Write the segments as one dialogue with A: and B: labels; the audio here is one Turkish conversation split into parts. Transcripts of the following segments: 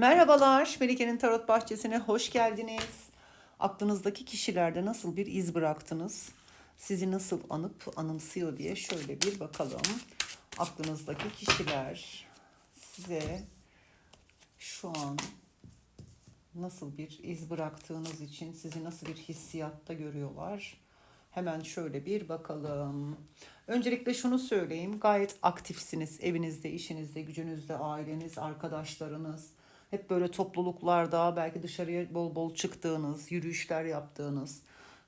A: Merhabalar, Melike'nin Tarot Bahçesi'ne hoş geldiniz. Aklınızdaki kişilerde nasıl bir iz bıraktınız? Sizi nasıl anıp anımsıyor diye şöyle bir bakalım. Aklınızdaki kişiler size şu an nasıl bir iz bıraktığınız için sizi nasıl bir hissiyatta görüyorlar? Hemen şöyle bir bakalım. Öncelikle şunu söyleyeyim. Gayet aktifsiniz. Evinizde, işinizde, gücünüzde, aileniz, arkadaşlarınız. Hep böyle topluluklarda belki dışarıya bol bol çıktığınız, yürüyüşler yaptığınız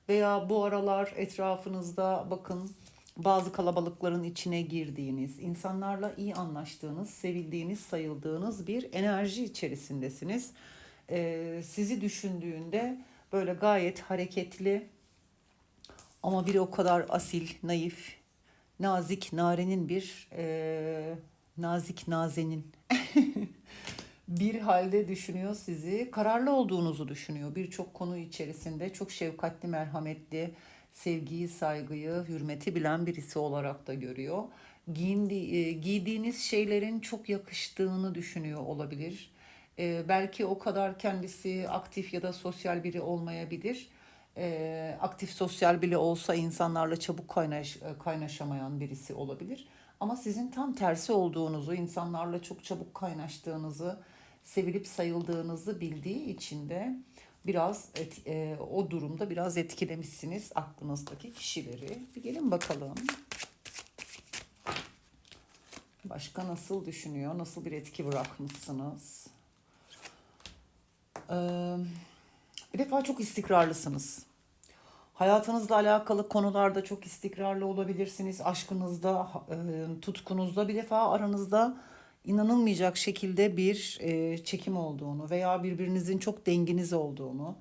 A: veya bu aralar etrafınızda bakın bazı kalabalıkların içine girdiğiniz, insanlarla iyi anlaştığınız, sevildiğiniz, sayıldığınız bir enerji içerisindesiniz. Ee, sizi düşündüğünde böyle gayet hareketli ama biri o kadar asil, naif, nazik, narenin bir e, nazik nazenin bir halde düşünüyor sizi. Kararlı olduğunuzu düşünüyor. Birçok konu içerisinde çok şefkatli, merhametli, sevgiyi, saygıyı, hürmeti bilen birisi olarak da görüyor. Giyindi, e, giydiğiniz şeylerin çok yakıştığını düşünüyor olabilir. E, belki o kadar kendisi aktif ya da sosyal biri olmayabilir. E, aktif sosyal bile olsa insanlarla çabuk kaynaş, kaynaşamayan birisi olabilir. Ama sizin tam tersi olduğunuzu, insanlarla çok çabuk kaynaştığınızı, sevilip sayıldığınızı bildiği için de biraz et, e, o durumda biraz etkilemişsiniz aklınızdaki kişileri. Bir gelin bakalım. Başka nasıl düşünüyor? Nasıl bir etki bırakmışsınız? Ee, bir defa çok istikrarlısınız. Hayatınızla alakalı konularda çok istikrarlı olabilirsiniz. Aşkınızda, e, tutkunuzda bir defa aranızda inanılmayacak şekilde bir e, çekim olduğunu veya birbirinizin çok denginiz olduğunu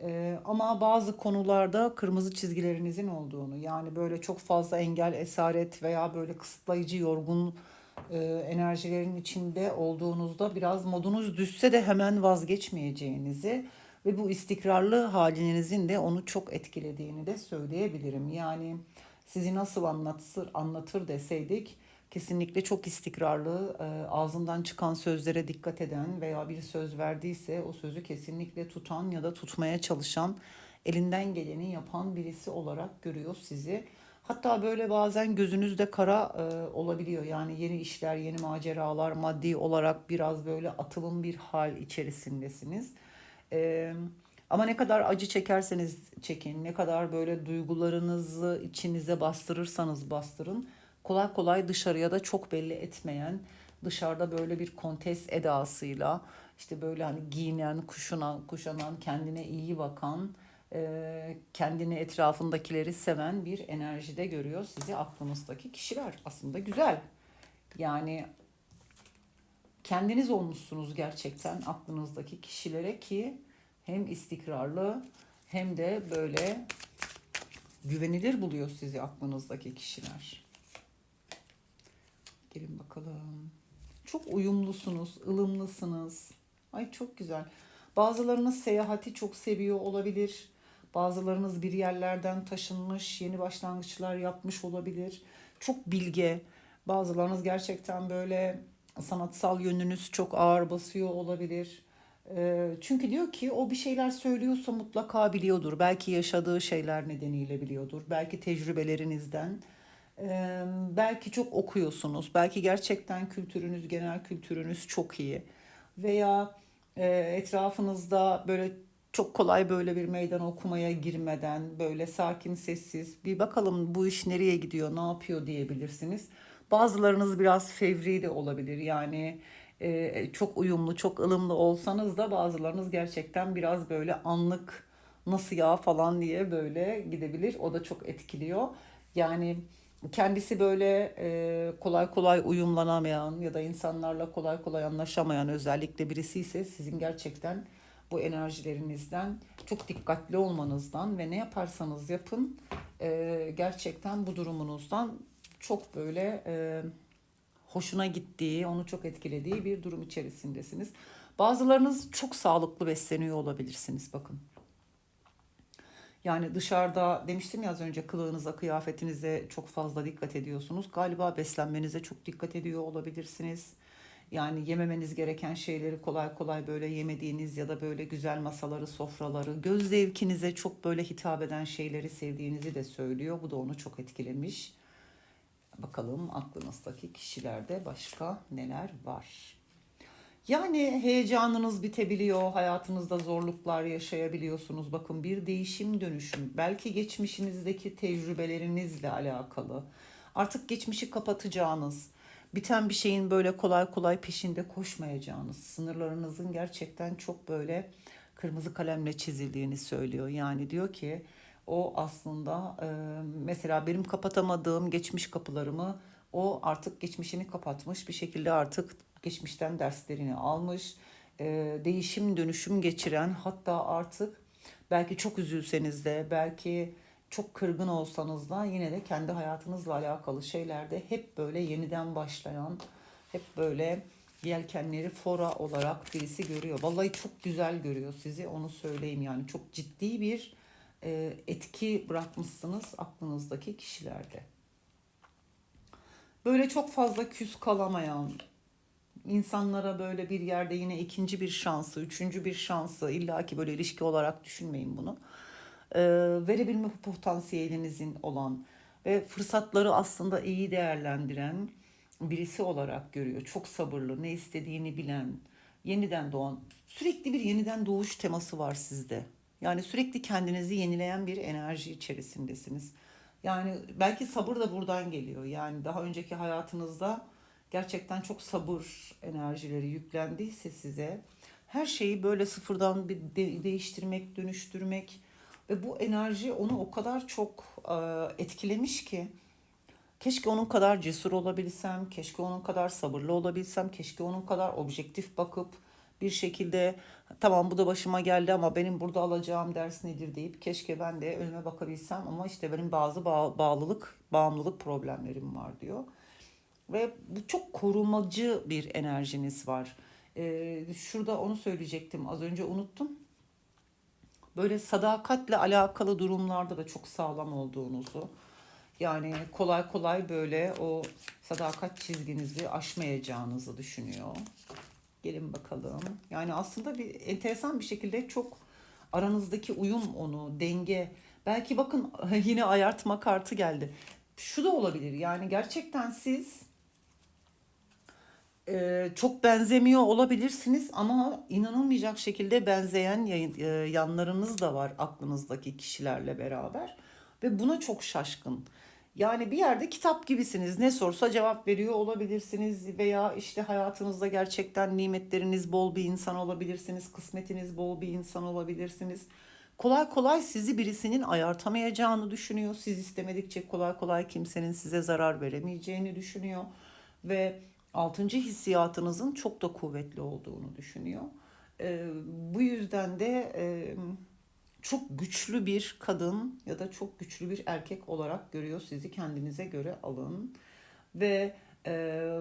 A: e, ama bazı konularda kırmızı çizgilerinizin olduğunu yani böyle çok fazla engel, esaret veya böyle kısıtlayıcı, yorgun e, enerjilerin içinde olduğunuzda biraz modunuz düşse de hemen vazgeçmeyeceğinizi ve bu istikrarlı halinizin de onu çok etkilediğini de söyleyebilirim. Yani sizi nasıl anlatır, anlatır deseydik kesinlikle çok istikrarlı, e, ağzından çıkan sözlere dikkat eden veya bir söz verdiyse o sözü kesinlikle tutan ya da tutmaya çalışan, elinden geleni yapan birisi olarak görüyor sizi. Hatta böyle bazen gözünüzde kara e, olabiliyor. Yani yeni işler, yeni maceralar, maddi olarak biraz böyle atılım bir hal içerisindesiniz. E, ama ne kadar acı çekerseniz çekin, ne kadar böyle duygularınızı içinize bastırırsanız bastırın kolay kolay dışarıya da çok belli etmeyen, dışarıda böyle bir kontes edasıyla işte böyle hani giyinen, kuşanan, kuşanan, kendine iyi bakan, e, kendini etrafındakileri seven bir enerjide görüyor sizi aklınızdaki kişiler. Aslında güzel. Yani kendiniz olmuşsunuz gerçekten aklınızdaki kişilere ki hem istikrarlı hem de böyle güvenilir buluyor sizi aklınızdaki kişiler. Gelin bakalım. Çok uyumlusunuz, ılımlısınız. Ay çok güzel. Bazılarınız seyahati çok seviyor olabilir. Bazılarınız bir yerlerden taşınmış, yeni başlangıçlar yapmış olabilir. Çok bilge. Bazılarınız gerçekten böyle sanatsal yönünüz çok ağır basıyor olabilir. Ee, çünkü diyor ki o bir şeyler söylüyorsa mutlaka biliyordur. Belki yaşadığı şeyler nedeniyle biliyordur. Belki tecrübelerinizden ee, belki çok okuyorsunuz. Belki gerçekten kültürünüz, genel kültürünüz çok iyi. Veya e, etrafınızda böyle çok kolay böyle bir meydan okumaya girmeden böyle sakin sessiz bir bakalım bu iş nereye gidiyor, ne yapıyor diyebilirsiniz. Bazılarınız biraz fevri de olabilir. Yani e, çok uyumlu, çok ılımlı olsanız da bazılarınız gerçekten biraz böyle anlık nasıl ya falan diye böyle gidebilir. O da çok etkiliyor. Yani kendisi böyle e, kolay kolay uyumlanamayan ya da insanlarla kolay kolay anlaşamayan özellikle birisi ise sizin gerçekten bu enerjilerinizden çok dikkatli olmanızdan ve ne yaparsanız yapın e, gerçekten bu durumunuzdan çok böyle e, hoşuna gittiği, onu çok etkilediği bir durum içerisindesiniz. Bazılarınız çok sağlıklı besleniyor olabilirsiniz bakın. Yani dışarıda demiştim ya az önce kılığınıza, kıyafetinize çok fazla dikkat ediyorsunuz. Galiba beslenmenize çok dikkat ediyor olabilirsiniz. Yani yememeniz gereken şeyleri kolay kolay böyle yemediğiniz ya da böyle güzel masaları, sofraları, göz zevkinize çok böyle hitap eden şeyleri sevdiğinizi de söylüyor. Bu da onu çok etkilemiş. Bakalım aklınızdaki kişilerde başka neler var? Yani heyecanınız bitebiliyor, hayatınızda zorluklar yaşayabiliyorsunuz. Bakın bir değişim dönüşüm, belki geçmişinizdeki tecrübelerinizle alakalı. Artık geçmişi kapatacağınız, biten bir şeyin böyle kolay kolay peşinde koşmayacağınız, sınırlarınızın gerçekten çok böyle kırmızı kalemle çizildiğini söylüyor. Yani diyor ki o aslında e, mesela benim kapatamadığım geçmiş kapılarımı o artık geçmişini kapatmış bir şekilde artık geçmişten derslerini almış. E, değişim dönüşüm geçiren hatta artık belki çok üzülseniz de belki çok kırgın olsanız da yine de kendi hayatınızla alakalı şeylerde hep böyle yeniden başlayan, hep böyle yelkenleri fora olarak birisi görüyor. Vallahi çok güzel görüyor sizi onu söyleyeyim yani çok ciddi bir e, etki bırakmışsınız aklınızdaki kişilerde. Böyle çok fazla küs kalamayan, insanlara böyle bir yerde yine ikinci bir şansı, üçüncü bir şansı illaki böyle ilişki olarak düşünmeyin bunu. Ee, verebilme potansiyelinizin olan ve fırsatları aslında iyi değerlendiren birisi olarak görüyor. Çok sabırlı, ne istediğini bilen, yeniden doğan, sürekli bir yeniden doğuş teması var sizde. Yani sürekli kendinizi yenileyen bir enerji içerisindesiniz. Yani belki sabır da buradan geliyor. Yani daha önceki hayatınızda gerçekten çok sabır enerjileri yüklendiyse size her şeyi böyle sıfırdan bir de- değiştirmek, dönüştürmek ve bu enerji onu o kadar çok e, etkilemiş ki keşke onun kadar cesur olabilsem, keşke onun kadar sabırlı olabilsem, keşke onun kadar objektif bakıp bir şekilde tamam bu da başıma geldi ama benim burada alacağım ders nedir deyip keşke ben de önüme bakabilsem ama işte benim bazı bağ- bağlılık, bağımlılık problemlerim var diyor. Ve bu çok korumacı bir enerjiniz var. Ee, şurada onu söyleyecektim az önce unuttum. Böyle sadakatle alakalı durumlarda da çok sağlam olduğunuzu yani kolay kolay böyle o sadakat çizginizi aşmayacağınızı düşünüyor. Gelin bakalım. Yani aslında bir enteresan bir şekilde çok aranızdaki uyum onu, denge. Belki bakın yine ayartma kartı geldi. Şu da olabilir. Yani gerçekten siz e, çok benzemiyor olabilirsiniz ama inanılmayacak şekilde benzeyen e, yanlarınız da var aklınızdaki kişilerle beraber ve buna çok şaşkın. Yani bir yerde kitap gibisiniz. Ne sorsa cevap veriyor olabilirsiniz veya işte hayatınızda gerçekten nimetleriniz bol bir insan olabilirsiniz, kısmetiniz bol bir insan olabilirsiniz. Kolay kolay sizi birisinin ayartamayacağını düşünüyor. Siz istemedikçe kolay kolay kimsenin size zarar veremeyeceğini düşünüyor ve altıncı hissiyatınızın çok da kuvvetli olduğunu düşünüyor. Ee, bu yüzden de e, çok güçlü bir kadın ya da çok güçlü bir erkek olarak görüyor sizi kendinize göre alın ve e,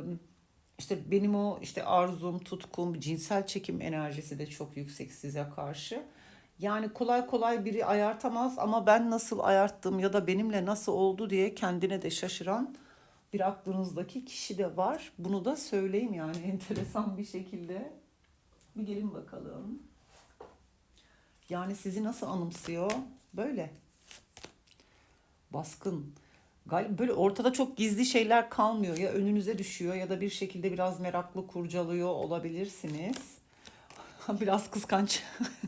A: işte benim o işte arzum, tutkum, cinsel çekim enerjisi de çok yüksek size karşı. Yani kolay kolay biri ayartamaz ama ben nasıl ayarttım ya da benimle nasıl oldu diye kendine de şaşıran bir aklınızdaki kişi de var. Bunu da söyleyeyim yani enteresan bir şekilde. Bir gelin bakalım. Yani sizi nasıl anımsıyor? Böyle. Baskın. Gal- Böyle ortada çok gizli şeyler kalmıyor. Ya önünüze düşüyor ya da bir şekilde biraz meraklı kurcalıyor olabilirsiniz. Biraz kıskanç.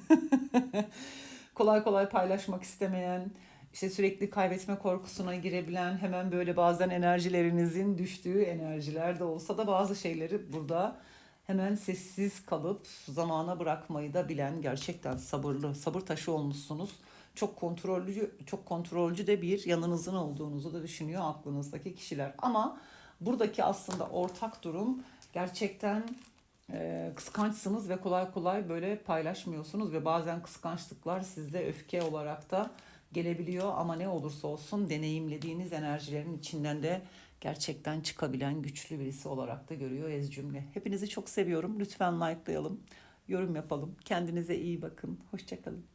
A: kolay kolay paylaşmak istemeyen, işte sürekli kaybetme korkusuna girebilen, hemen böyle bazen enerjilerinizin düştüğü enerjiler de olsa da bazı şeyleri burada hemen sessiz kalıp zamana bırakmayı da bilen gerçekten sabırlı, sabır taşı olmuşsunuz. Çok kontrollü, çok kontrolcü de bir yanınızın olduğunuzu da düşünüyor aklınızdaki kişiler. Ama buradaki aslında ortak durum gerçekten e, kıskançsınız ve kolay kolay böyle paylaşmıyorsunuz ve bazen kıskançlıklar sizde öfke olarak da gelebiliyor ama ne olursa olsun deneyimlediğiniz enerjilerin içinden de gerçekten çıkabilen güçlü birisi olarak da görüyor ez cümle. Hepinizi çok seviyorum. Lütfen likelayalım, yorum yapalım. Kendinize iyi bakın. Hoşçakalın.